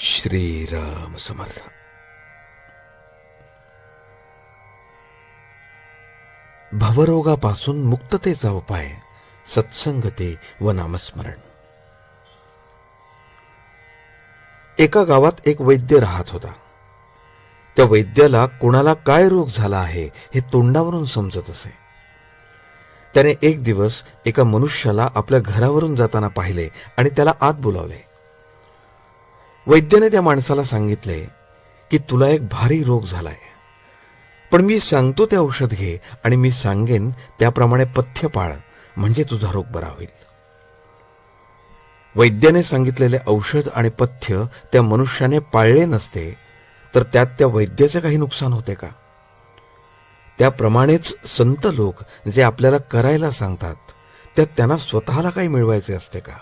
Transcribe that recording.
श्रीराम समर्थ. भवरोगापासून मुक्ततेचा उपाय सत्संगते व नामस्मरण. एका गावात एक वैद्य राहत होता. त्या वैद्याला कोणाला काय रोग झाला आहे हे तोंडावरून समजत असे. त्याने एक दिवस एका मनुष्याला आपल्या घरावरून जाताना पाहिले आणि त्याला आत बोलावले. वैद्याने त्या माणसाला सांगितले की तुला एक भारी रोग झालाय. पण मी सांगतो ते औषध घे आणि मी सांगेन त्याप्रमाणे पथ्य पाळ म्हणजे तुझा रोग बरा होईल. वैद्याने सांगितलेले औषध आणि पथ्य त्या मनुष्याने पाळले नसते तर त्यात त्या वैद्याचे काही नुकसान होते का? त्याप्रमाणेच संत लोक जे आपल्याला करायला सांगतात त्यात त्यांना स्वतःला काही मिळवायचे असते का?